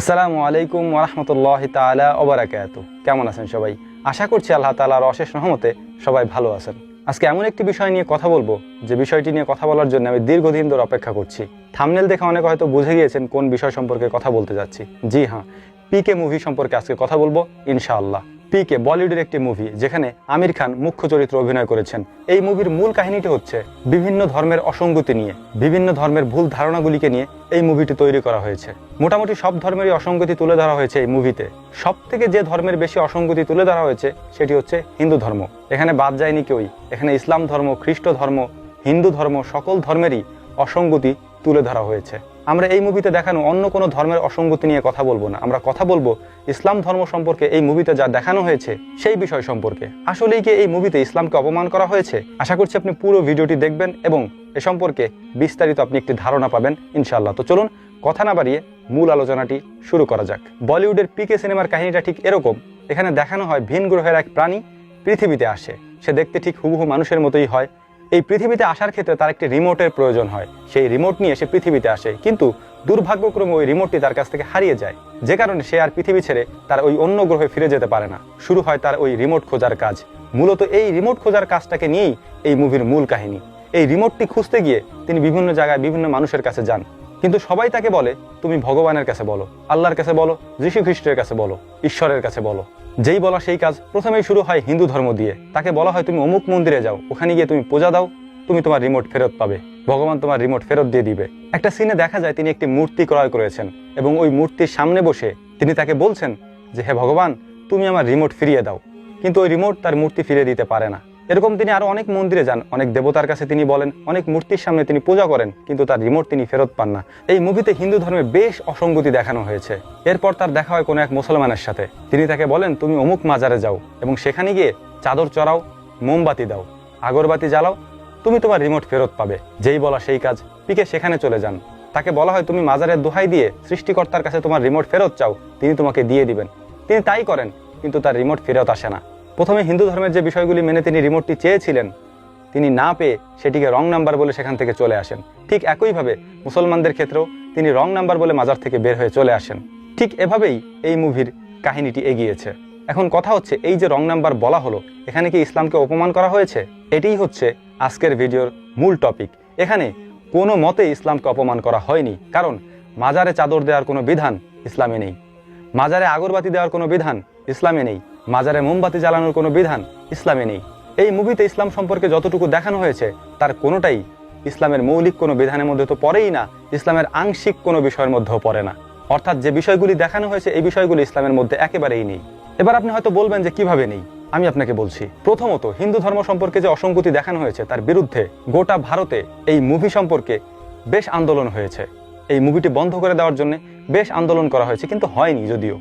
আসসালামু আলাইকুম ওরহমতুল্লাহ তালা ওবরাকাত কেমন আছেন সবাই? আশা করছি আল্লাহ তালার অশেষ রহমতে সবাই ভালো আছেন। আজকে এমন একটি বিষয় নিয়ে কথা বলব, যে বিষয়টি নিয়ে কথা বলার জন্য আমি দীর্ঘদিন ধরে অপেক্ষা করছি। থামনেল দেখে অনেক হয়তো বুঝে গিয়েছেন কোন বিষয় সম্পর্কে কথা বলতে যাচ্ছি। জি হ্যাঁ পিকে মুভি সম্পর্কে আজকে কথা বলব, ইনশাআল্লাহ। পিকে বলিউডের একটি মুভি যেখানে আমির খান মুখ্য চরিত্রে অভিনয় করেছেন। এই মুভির মূল কাহিনীটি হচ্ছে বিভিন্ন ধর্মের অসঙ্গতি নিয়ে, বিভিন্ন ধর্মের ভুল ধারণাগুলিকে নিয়ে এই মুভিটি তৈরি করা হয়েছে। মোটামুটি সব ধর্মেরই অসঙ্গতি তুলে ধরা হয়েছে এই মুভিতে সব থেকে যে ধর্মের বেশি অসঙ্গতি তুলে ধরা হয়েছে, সেটি হচ্ছে হিন্দু ধর্ম। এখানে বাদ যায়নি কেউই। এখানে ইসলাম ধর্ম, খ্রিস্ট ধর্ম, হিন্দু ধর্ম, সকল ধর্মেরই অসঙ্গতি তুলে ধরা হয়েছে। আমরা এই মুভিতে দেখানো অন্য কোনো ধর্মের অসঙ্গতি নিয়ে কথা বলব না। আমরা কথা বলব ইসলাম ধর্ম সম্পর্কে, এই মুভিতে যা দেখানো হয়েছে, সেই বিষয় সম্পর্কে। আসলেই কি এই মুভিতে ইসলামকে অপমান করা হয়েছে? আশা করছি আপনি পুরো ভিডিওটি দেখবেন এবং এ সম্পর্কে বিস্তারিত আপনি একটি ধারণা পাবেন, ইনশাআল্লাহ। তো চলুন, কথা না বাড়িয়ে মূল আলোচনাটি শুরু করা যাক। বলিউডের পিকে সিনেমার কাহিনীটা ঠিক এরকম। এখানে দেখানো হয় ভিন গ্রহের এক প্রাণী পৃথিবীতে আসে। সে দেখতে ঠিক হুবহু মানুষের মতোই হয়। এই পৃথিবীতে আসার ক্ষেত্রে তার একটি রিমোটের প্রয়োজন হয়। সেই রিমোট নিয়ে সে পৃথিবীতে আসে, কিন্তু দুর্ভাগ্যক্রমে ওই রিমোটটি তার কাছ থেকে হারিয়ে যায়। যে কারণে সে আর পৃথিবী ছেড়ে তার ওই অন্য গ্রহে ফিরে যেতে পারে না। শুরু হয় তার ওই রিমোট খোঁজার কাজ। মূলত এই রিমোট খোঁজার কাজটাকে নিয়েই এই মুভির মূল কাহিনী। এই রিমোটটি খুঁজতে গিয়ে তিনি বিভিন্ন জায়গায় বিভিন্ন মানুষের কাছে যান। কিন্তু সবাই তাকে বলে, তুমি ভগবানের কাছে বলো, আল্লাহর কাছে বলো যীশু খ্রিস্টের কাছে বলো, ঈশ্বরের কাছে বলো। যেই বলা সেই কাজ প্রথমেই শুরু হয় হিন্দু ধর্ম দিয়ে। তাকে বলা হয়, তুমি অমুক মন্দিরে যাও, ওখানে গিয়ে তুমি পূজা দাও, তুমি তোমার রিমোট ফেরত পাবে। ভগবান তোমার রিমোট ফেরত দিয়ে দিবে। একটা সিনে দেখা যায়, তিনি একটি মূর্তি ক্রয় করেছেন এবং ওই মূর্তির সামনে বসে তিনি তাকে বলছেন যে, হে ভগবান, তুমি আমার রিমোট ফিরিয়ে দাও। কিন্তু ওই রিমোট তার মূর্তি ফিরিয়ে দিতে পারে না। এরকম তিনি আরও অনেক মন্দিরে যান, অনেক দেবতার কাছে তিনি বলেন, অনেক মূর্তির সামনে তিনি পূজা করেন, কিন্তু তার রিমোট তিনি ফেরত পান না। এই মুভিতে হিন্দু ধর্মে বেশ অসঙ্গতি দেখানো হয়েছে। এরপর তার দেখা হয় কোনো এক মুসলমানের সাথে। তিনি তাকে বলেন, তুমি অমুক মাজারে যাও এবং সেখানে গিয়ে চাদর চড়াও, মোমবাতি দাও, আগরবাতি জ্বালাও, তুমি তোমার রিমোট ফেরত পাবে। যেই বলা সেই কাজ, পিকে সেখানে চলে যান। তাকে বলা হয়, তুমি মাজারের দোহাই দিয়ে সৃষ্টিকর্তার কাছে তোমার রিমোট ফেরত চাও, তিনি তোমাকে দিয়ে দিবেন। তিনি তাই করেন, কিন্তু তার রিমোট ফেরত আসে না। প্রথমে হিন্দু ধর্মের যে বিষয়গুলি মেনে তিনি রিমোটটি চেয়েছিলেন, তিনি না পেয়ে সেটিকে রং নাম্বার বলে সেখান থেকে চলে আসেন। ঠিক একইভাবে মুসলমানদের ক্ষেত্রেও তিনি রং নাম্বার বলে মাজার থেকে বের হয়ে চলে আসেন। ঠিক এভাবেই এই মুভির কাহিনীটি এগিয়েছে। এখন কথা হচ্ছে, এই যে রং নাম্বার বলা হলো, এখানে কি ইসলামকে অপমান করা হয়েছে? এটিই হচ্ছে আজকের ভিডিওর মূল টপিক। এখানে কোনো মতে ইসলামকে অপমান করা হয়নি, কারণ মাজারে চাদর দেওয়ার কোনো বিধান ইসলামে নেই। মাজারে আগরবাতি দেওয়ার কোনো বিধান ইসলামে নেই। মাজারে মোমবাতি জ্বালানোর কোনো বিধান ইসলামে নেই। এই মুভিতে ইসলাম সম্পর্কে যতটুকু দেখানো হয়েছে, তার কোনোটাই ইসলামের মৌলিক কোনো বিধানের মধ্যে তো পড়েই না, ইসলামের আংশিক কোনো বিষয়ের মধ্যেও পড়ে না। অর্থাৎ যে বিষয়গুলি দেখানো হয়েছে, এই বিষয়গুলি ইসলামের মধ্যে একেবারেই নেই। এবার আপনি হয়তো বলবেন যে কীভাবে নেই? আমি আপনাকে বলছি, প্রথমত হিন্দু ধর্ম সম্পর্কে যে অসঙ্গতি দেখানো হয়েছে, তার বিরুদ্ধে গোটা ভারতে এই মুভি সম্পর্কে বেশ আন্দোলন হয়েছে। এই মুভিটি বন্ধ করে দেওয়ার জন্য বেশ আন্দোলন করা হয়েছে, কিন্তু হয়নি যদিও।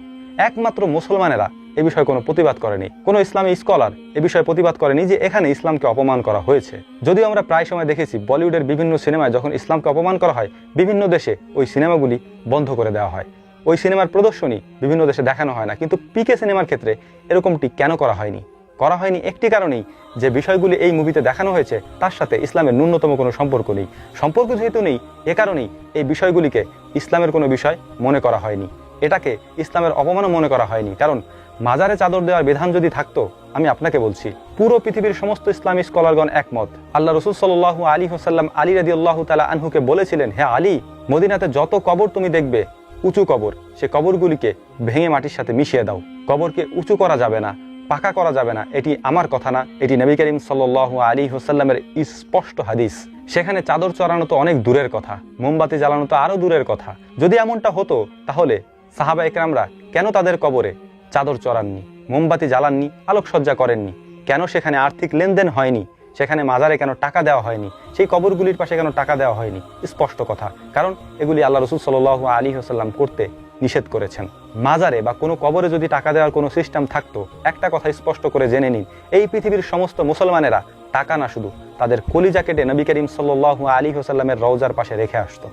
একমাত্র মুসলমানেরা এ বিষয়ে কোনো প্রতিবাদ করেনি। কোনো ইসলামী স্কলার এ বিষয়ে প্রতিবাদ করেনি যে এখানে ইসলামকে অপমান করা হয়েছে। যদিও আমরা প্রায় সময় দেখেছি বলিউডের বিভিন্ন সিনেমায় যখন ইসলামকে অপমান করা হয়, বিভিন্ন দেশে ওই সিনেমাগুলি বন্ধ করে দেওয়া হয়। ওই সিনেমার প্রদর্শনী বিভিন্ন দেশে দেখানো হয় না। কিন্তু পিকে সিনেমার ক্ষেত্রে এরকমটি কেন করা হয়নি? করা হয়নি একটি কারণেই যে বিষয়গুলি এই মুভিতে দেখানো হয়েছে, তার সাথে ইসলামের ন্যূনতম কোনো সম্পর্ক নেই। সম্পর্ক যেহেতু নেই, এ কারণেই এই বিষয়গুলিকে ইসলামের কোনো বিষয় মনে করা হয়নি। এটাকে ইসলামের অপমানও মনে করা হয়নি। কারণ মাজারে চাদর দেওয়ার বিধান যদি থাকতো, আমি আপনাকে বলছি, পুরো পৃথিবীর সমস্ত ইসলামী স্কলারগণ একমত। আল্লাহ রসুল সাল্লাহ আলী হোসাল্লাম আলী রাদি আল্লাহ তালা আনহুকে বলেছিলেন হ্যাঁ আলী, মদিনাতে যত কবর তুমি দেখবে, উঁচু কবর, সে কবরগুলিকে ভেঙে মাটির সাথে মিশিয়ে দাও। কবরকে উঁচু করা যাবে না, পাকা করা যাবে না, এটি আমার কথা না। এটি নবী করিম সাল্লাহ আলী হোসাল্লামের স্পষ্ট হাদিস। সেখানে চাদর চড়ানো তো অনেক দূরের কথা, মোমবাতি জ্বালানো তো আরও দূরের কথা। যদি এমনটা হতো, তাহলে সাহাবা একরামরা কেন তাদের কবরে চাদর চড়াননি, মোমবাতি জ্বালাননি, আলোকসজ্জা করেননি। কেন সেখানে আর্থিক লেনদেন হয়নি? সেখানে মাজারে কেন টাকা দেওয়া হয়নি? সেই কবরগুলির পাশে কেন টাকা দেওয়া হয়নি? স্পষ্ট কথা, কারণ এগুলি আল্লাহ রসুল সাল আলী হাসাল্লাম করতে নিষেধ করেছেন। মাজারে বা কোনো কবরে যদি টাকা দেওয়ার কোনো সিস্টেম থাকতো, একটা কথা স্পষ্ট করে জেনে নিন, এই পৃথিবীর সমস্ত মুসলমানেরা টাকা না শুধু তাদের কলিজা কেটে নবী করিম সাল্লু আলী হোসাল্লামের রওজার পাশে রেখে আসতো।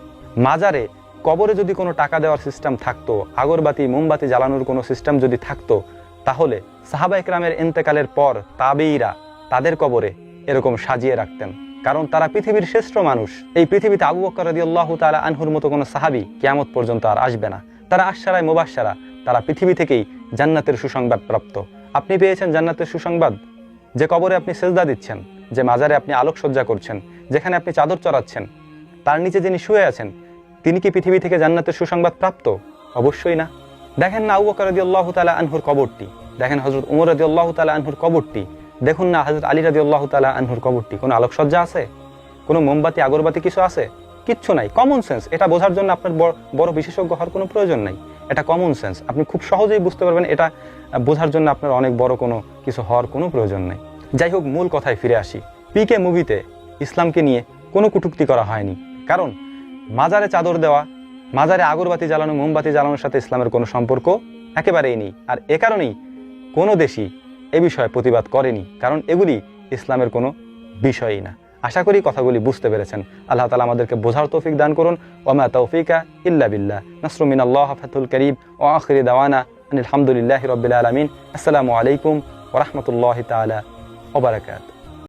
মাজারে কবরে যদি কোনো টাকা দেওয়ার সিস্টেম থাকতো, আগরবাতি, মোমবাতি জ্বালানোর কোনো সিস্টেম যদি থাকতো, তাহলে সাহাবা একরামের এন্তেকালের পর তাবেইরা তাদের কবরে এরকম সাজিয়ে রাখতেন। কারণ তারা পৃথিবীর শ্রেষ্ঠ মানুষ। এই পৃথিবীতে আবু বকর তাআলা আনহুর মতো কোনো সাহাবী কিয়ামত পর্যন্ত আর আসবে না। তারা আশারায় মুবাসারা তারা পৃথিবী থেকেই জান্নাতের সুসংবাদ প্রাপ্ত। আপনি পেয়েছেন জান্নাতের সুসংবাদ? যে কবরে আপনি সেজদা দিচ্ছেন, যে মাজারে আপনি আলোকসজ্জা করছেন, যেখানে আপনি চাদর চড়াচ্ছেন, তার নিচে যিনি শুয়ে আছেন তিনি কি পৃথিবী থেকে জান্নাতের সুসংবাদ প্রাপ্ত? অবশ্যই না। দেখেন না আবু বকর রাদিয়াল্লাহু তাআলা আনহুর কবরটি। দেখেন হযরত উমর আল্লাহ তালা আনহুর কবরটি। দেখুন না হযরত আলী আল্লাহ তালা আনহুর কবরটি। কোনো আলোকসজ্জা আছে? কোনো মোমবাতি, আগরবাতি কিছু আছে? কিচ্ছু নাই। কমন সেন্স এটা বোঝার জন্য আপনার বড় বিশেষজ্ঞ হওয়ার কোনো প্রয়োজন নাই। এটা কমন সেন্স আপনি খুব সহজেই বুঝতে পারবেন এটা বোঝার জন্য আপনার অনেক বড় কোনো কিছু হওয়ার কোনো প্রয়োজন নেই। যাই হোক, মূল কথায় ফিরে আসি। পিকে মুভিতে ইসলামকে নিয়ে কোনো কটূক্তি করা হয়নি। কারণ মাজারে চাদর দেওয়া, মাজারে আগরবাতি জ্বালানো, মোমবাতি জ্বালানোর সাথে ইসলামের কোনো সম্পর্ক একেবারেই নেই। আর এ কারণেই কোনো দেশই এ বিষয়ে প্রতিবাদ করেনি, কারণ এগুলি ইসলামের কোনো বিষয়ই না। আশা করি কথাগুলি বুঝতে পেরেছেন। আল্লাহ তালা আমাদেরকে বোঝার তৌফিক দান করুন। ওমা তৌফিকা ইল্লা বিল্লাহ। নাসরুমিন আল্লাহ ফাতুল করিম ও আখরি দাওয়ানা আলহামদুলিল্লাহ রবিল আলমিন। আসসালামু আলাইকুম ওরহমতুল্লাহ তালা ওবরাকাত